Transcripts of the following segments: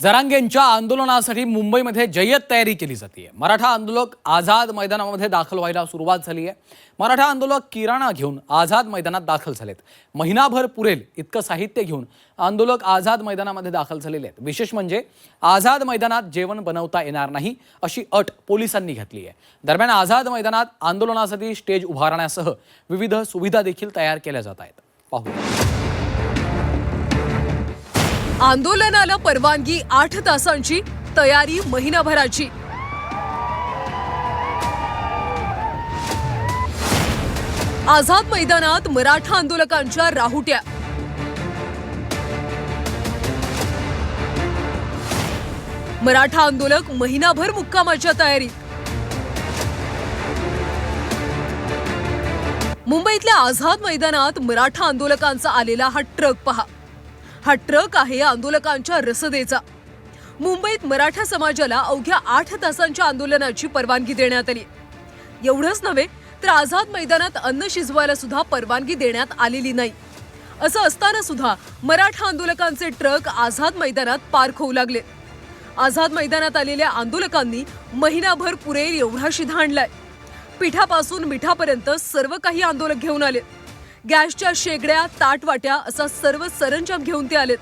जरांगेंच्या आंदोलनासाठी मुंबईमध्ये जय्यत तयारी केली जाते मराठा आंदोलक आझाद मैदानामध्ये दाखल व्हायला सुरुवात झाली आहे मराठा आंदोलक किराणा घेऊन आझाद मैदानात दाखल झालेत. महिनाभर पुरेल इतकं साहित्य घेऊन आंदोलक आझाद मैदानामध्ये दाखल झालेले आहेत. विशेष म्हणजे आझाद मैदानात जेवण बनवता येणार नाही अशी अट पोलिसांनी घातली आहे दरम्यान आझाद मैदानात आंदोलनासाठी स्टेज उभारण्यासह विविध सुविधा देखील तयार केल्या जात आहेत. पाहू आंदोलनाला परवानगी आठ तासांची तयारी महिनाभराची. आझाद मैदानात मराठा आंदोलकांच्या राहुट्या. मराठा आंदोलक महिनाभर मुक्कामाच्या तयारीत. मुंबईतल्या आझाद मैदानात मराठा आंदोलकांचा आलेला हा ट्रक पहा. हा ट्रक आहे आंदोलकांच्या रसदेचा. मुंबईत मराठा समाजाला अवघ्या आठ तासांच्या आंदोलनाची परवानगी देण्यात आली. एवढंच नव्हे तर आझाद मैदानात अन्न शिजवायला सुद्धा परवानगी देण्यात आलेली नाही. असं असताना सुद्धा मराठा आंदोलकांचे ट्रक आझाद मैदानात पार्क होऊ लागले. आझाद मैदानात आलेल्या आंदोलकांनी महिनाभर पुरेल एवढा शिधा आणलाय पिठापासून मिठापर्यंत सर्व काही आंदोलक घेऊन आले. गॅसच्या शेगड्या ताटवाट्या असा सर्व सरंजाम घेऊन ते आलेत.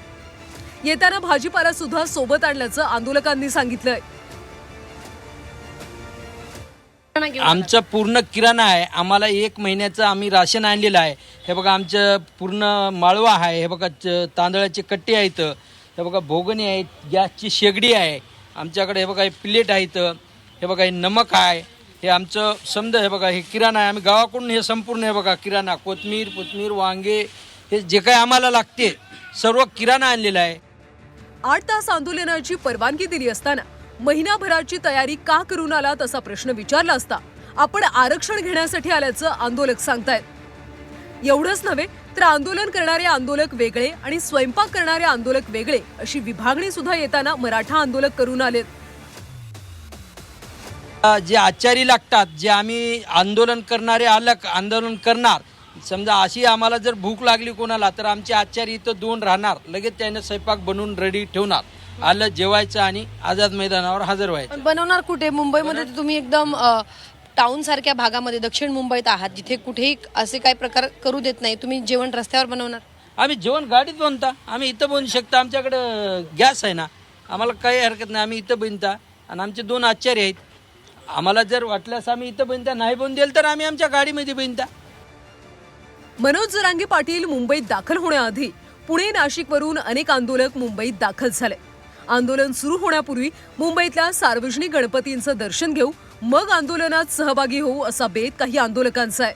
येताना भाजीपाला सुद्धा सोबत आणल्याचं आंदोलकांनी सांगितलंय. आमचं पूर्ण किराणा आहे. आम्हाला एक महिन्याचं आम्ही राशन आणलेलं आहे. हे बघा आमचं पूर्ण माळवा आहे. हे बघा च- तांदळाचे कट्टे आहेत. हे बघा भोगणी आहेत गॅसची शेगडी आहे. आमच्याकडे हे बघा हे प्लेट आहेत. हे बघा हे नमक आहे. हे आमचं समजा हे बघा हे किराणा आहे. आम्ही गावाकडून हे संपूर्ण हे बघा किराणा कोथमीर कोथमीर वांगे हे जे काही आम्हाला लागते सर्व किराणा आणलेला आहे. आठ तास आंदोलनाची परवानगी दिली असताना महिनाभराची तयारी का करून आलात असा प्रश्न विचारला असता आपण आरक्षण घेण्यासाठी आल्याचं आंदोलक सांगतायत. एवढंच नव्हे तर आंदोलन करणारे आंदोलक वेगळे आणि स्वयंपाक करणारे आंदोलक वेगळे अशी विभागणी सुद्धा येताना मराठा आंदोलक करून आलेत. जे आचारी लागतात जे आम्ही आंदोलन करणारे अलग आंदोलन करणार समजा अशी आम्हाला जर भूक लागली कोणाला तर आमचे आचारी इथं दोन राहणार. लगेच त्याने स्वयंपाक बनवून रेडी ठेवणार. आलं जेवायचं आणि आझाद मैदानावर हजर व्हायचं. बनवणार कुठे? मुंबईमध्ये तुम्ही एकदम टाउन सारख्या भागामध्ये दक्षिण मुंबईत आहात जिथे कुठेही असे काही प्रकार करू देत नाही. तुम्ही जेवण रस्त्यावर बनवणार? आम्ही जेवण गाडीत बनता. आम्ही इथं बनवू शकता. आमच्याकडं गॅस आहे ना. आम्हाला काही हरकत नाही. आम्ही इथं बनता. आणि आमचे दोन आचार्य आहेत. आम्हाला जर वाटल्यास आम्ही इथं बनता नाही बनवून दिलं तर आम्ही आमच्या गाडीमध्ये बनता. मनोज जरांगे पाटील मुंबईत दाखल होण्याआधी पुणे नाशिकवरून अनेक आंदोलक मुंबईत दाखल झाले. आंदोलन सुरू होण्यापूर्वी मुंबईतल्या सार्वजनिक गणपतींचं दर्शन घेऊ मग आंदोलनात सहभागी होऊ असा बेत काही आंदोलकांचा आहे.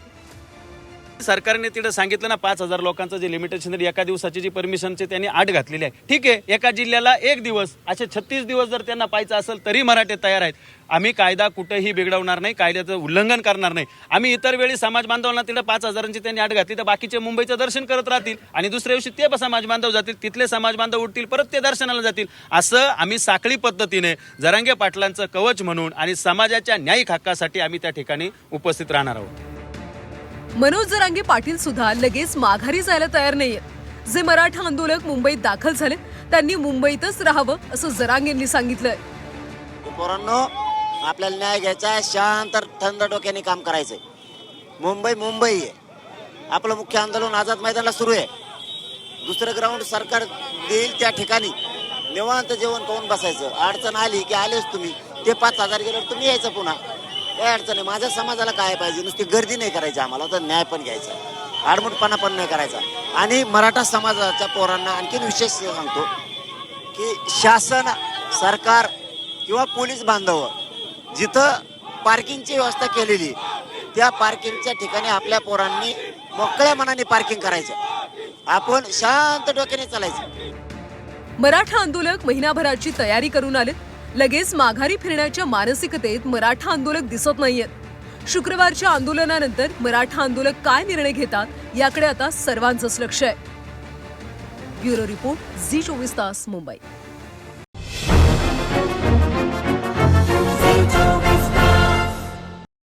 सरकारने तिथं सांगितलं ना पाच हजार लोकांचं जे लिमिटेशन एका दिवसाची जी परमिशनची त्यांनी आठ घातलेली आहे. ठीक आहे एका जिल्ह्याला एक दिवस असे छत्तीस दिवस जर त्यांना पाहायचं असेल तरी मराठे तयार आहेत. आम्ही कायदा कुठेही बिघडवणार नाही कायद्याचं उल्लंघन करणार नाही. आम्ही इतर वेळी समाज बांधवांना तिथं पाच हजारांची त्यांनी आठ घातली तर बाकीचे मुंबईचं दर्शन करत राहतील आणि दुसऱ्या दिवशी ते समाज बांधव जातील तिथले समाज बांधव उठतील परत ते दर्शनाला जातील. असं आम्ही साखळी पद्धतीने जरांगे पाटलांचं कवच म्हणून आणि समाजाच्या न्यायिक हक्कासाठी आम्ही त्या ठिकाणी उपस्थित राहणार आहोत. मनोज जरांगे पाटील सुद्धा लगेच माघारी जायला तयार नाहीयेत. जे मराठा आंदोलक मुंबईत दाखल झाले त्यांनी मुंबईतच राहावं असं जरांगेंनी सांगितलंय. पोरांनो आपल्याला न्याय घ्यायचा आहे शांत थंड डोक्याने काम करायचंय. मुंबई मुंबई आहे. आपलं मुख्य आंदोलन आझाद मैदानाला सुरू आहे. दुसरं ग्राउंड सरकार देईल त्या ठिकाणी. निवांत जेवण करून बसायचं. अडचण आली की आलेच तुम्ही. ते पाच हजार गेल्यावर तुम्ही यायचं पुन्हा. काय अडचण आहे माझ्या समाजाला काय पाहिजे? नुसती गर्दी नाही करायची आम्हाला. तर न्याय पण घ्यायचा. आडमुटपणा पण नाही करायचा. आणि मराठा समाजाच्या पोरांना आणखीन विशेष सांगतो की शासन सरकार किंवा पोलीस बांधव जिथं पार्किंगची व्यवस्था केलेली त्या पार्किंगच्या ठिकाणी आपल्या पोरांनी मोकळ्या मनाने पार्किंग करायचं. आपण शांत डोक्याने चालायचं. मराठा आंदोलक महिनाभराची तयारी करून आले लगेच माघारी फिरण्याच्या मानसिकतेत मराठा आंदोलक दिसत नाहीयेत. शुक्रवारच्या आंदोलनानंतर मराठा आंदोलक काय निर्णय घेतात याकडे आता सर्वांचंच लक्ष आहे. ब्युरो रिपोर्ट झी चोवीस तास मुंबई.